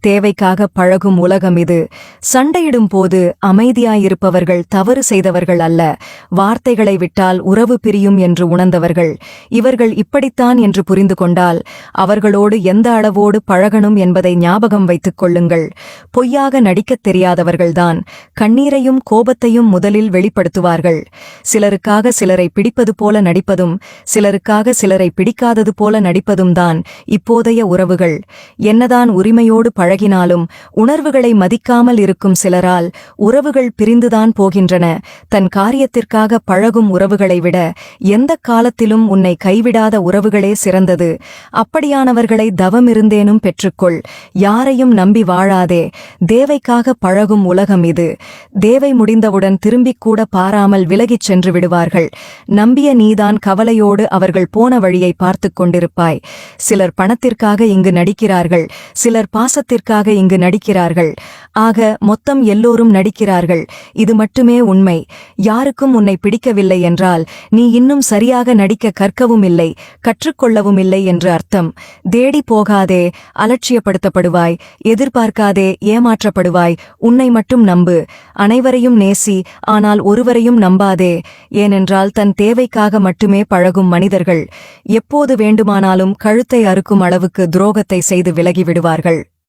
தேவைக்காக பழகும் உலகம் இது. சண்டையிடும் போது அமைதியாயிருப்பவர்கள் தவறு செய்தவர்கள் அல்ல. வார்த்தைகளை விட்டால் உறவு பிரியும் என்று உணர்ந்தவர்கள். இவர்கள் இப்படித்தான் என்று புரிந்து கொண்டால் அவர்களோடு எந்த அளவோடு பழகணும் என்பதை ஞாபகம் வைத்துக் கொள்ளுங்கள். பொய்யாக நடிக்கத் தெரியாதவர்கள்தான் கண்ணீரையும் கோபத்தையும் முதலில் வெளிப்படுத்துவார்கள். சிலருக்காக சிலரை பிடிப்பது போல நடிப்பதும் சிலருக்காக சிலரை பிடிக்காதது போல நடிப்பதும் தான் இப்போதைய உறவுகள். என்னதான் உரிமையோடு பழகினாலும் உணர்வுகளை மதிக்காமல் இருக்கும் சிலரால் உறவுகள் பிரிந்துதான் போகின்றன. தன் காரியத்திற்காக பழகும் உறவுகளை விட எந்த காலத்திலும் உன்னை கைவிடாத உறவுகளே சிறந்தது. அப்படியானவர்களை தவமிருந்தேனும் பெற்றுக்கொள். யாரையும் நம்பி வாழாதே. தேவைக்காக பழகும் உலகம் இது. தேவை முடிந்தவுடன் திரும்பிக் கூட பாராமல் விலகிச் சென்று விடுவார்கள். நம்பிய நீதான் கவலையோடு அவர்கள் போன வழியை பார்த்துக் கொண்டிருப்பாய். சிலர் பணத்திற்காக இங்கு நடிக்கிறார்கள். சிலர் பாசத்திற்காக இங்கு நடிக்கிறார்கள். ஆக மொத்தம் எல்லோரும் நடிக்கிறார்கள். இது மட்டுமே உண்மை. யாருக்கும் உன்னை பிடிக்கவில்லை என்றால் நீ இன்னும் சரியாக நடிக்க கற்கவும் இல்லை கற்றுக்கொள்ளவும் இல்லை என்று அர்த்தம். தேடி போகாதே அலட்சியப்படுத்தப்படுவாய் எதிர்பார்க்காதே ஏமாற்றப்படுவாய் உன்னை மட்டும் நம்பு. அனைவரையும் நேசி ஆனால் ஒருவரையும் நம்பாதே. ஏனென்றால் தன் தேவைக்காக மட்டுமே பழகும் மனிதர்கள். எப்போது வேண்டுமானாலும் கழுத்தை அறுக்கும் அளவுக்கு துரோகத்தை செய்து விலகி விடுவார்கள்.